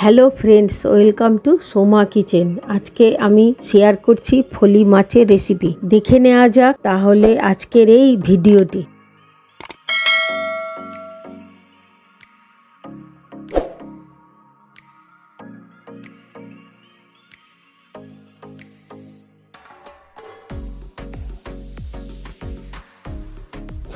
Hello friends welcome to Soma kitchen আজকে আমি share করছি ফলি মাছের রেসিপি দেখে নেওয়া যাক তাহলে আজকের এই ভিডিওটি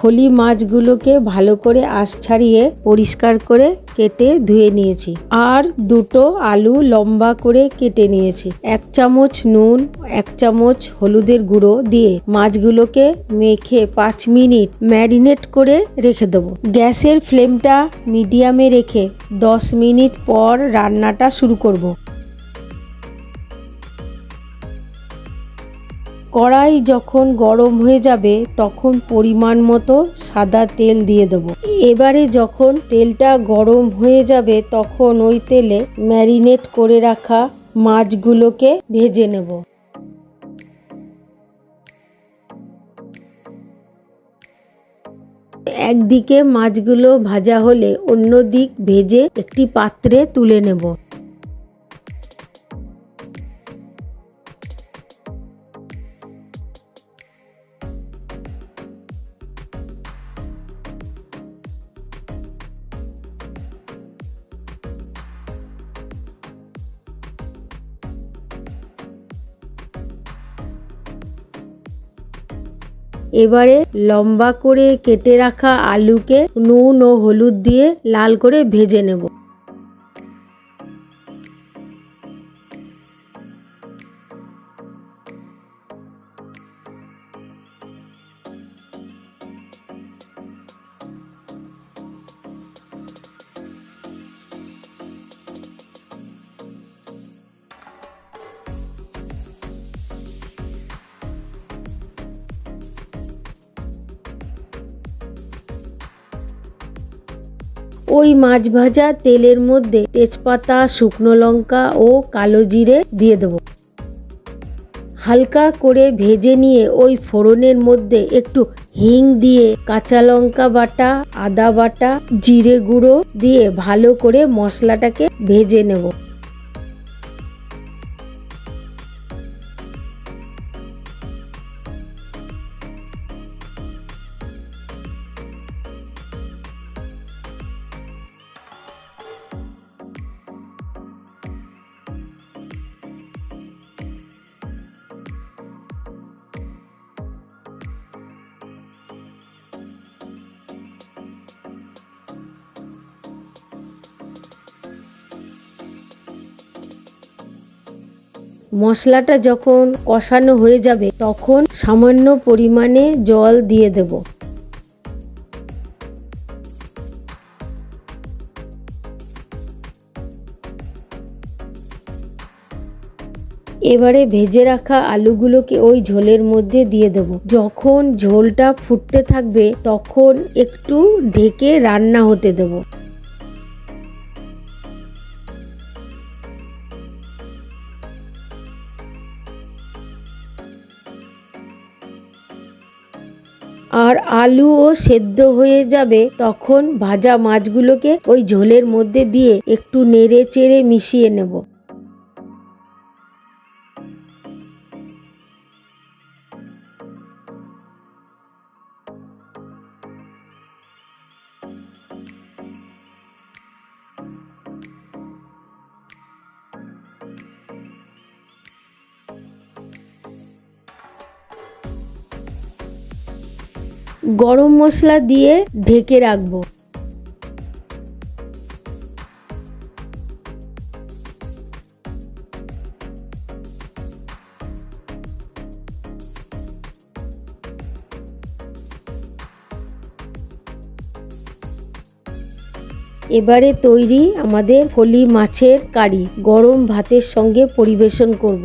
ফলি মাছগুলোকে ভালো করে আঁশ ছাড়িয়ে পরিষ্কার করে কেটে ধুয়ে নিয়েছি। আর দুটো আলু লম্বা করে কেটে নিয়েছি। এক চামচ নুন, এক চামচ হলুদের গুঁড়ো দিয়ে মাছগুলোকে মেখে পাঁচ মিনিট ম্যারিনেট করে রেখে দেবো। গ্যাসের ফ্লেমটা মিডিয়ামে রেখে দশ মিনিট পর রান্নাটা শুরু করব। কড়াই যখন গরম হয়ে যাবে, তখন পরিমাণ মতো সাদা তেল দিয়ে দেবো। এবারে যখন তেলটা গরম হয়ে যাবে, তখন ওই তেলে ম্যারিনেট করে রাখা মাছগুলোকে ভেজে নেব। একদিকে মাছগুলো ভাজা হলে অন্য দিক ভেজে একটি পাত্রে তুলে নেব। এবারে লম্বা করে কেটে রাখা আলুকে নুন ও হলুদ দিয়ে লাল করে ভেজে নেব। ওই মাছ ভাজা তেলের মধ্যে তেজপাতা, শুকনো লঙ্কা ও কালো জিরে দিয়ে দেবো। হালকা করে ভেজে নিয়ে ওই ফোড়নের মধ্যে একটু হিং দিয়ে কাঁচা লঙ্কা বাটা, আদা বাটা, জিরে গুঁড়ো দিয়ে ভালো করে মশলাটাকে ভেজে নেব। মশলাটা যখন কষানো হয়ে যাবে, তখন সামান্য পরিমাণে জল দিয়ে দেব। এবারে ভেজে রাখা আলুগুলোকে ওই ঝোলের মধ্যে দিয়ে দেব। যখন ঝোলটা ফুটতে থাকবে, তখন একটু ঢেকে রান্না হতে দেবো। আর আলুও সেদ্ধ হয়ে যাবে, তখন ভাজা মাছগুলোকে ওই ঝোলের মধ্যে দিয়ে একটু নেড়ে চেড়ে মিশিয়ে নেব। গরম মশলা দিয়ে ঢেকে রাখব। এবারে তৈরি আমাদের ফলি মাছের কারি, গরম ভাতের সঙ্গে পরিবেশন করব।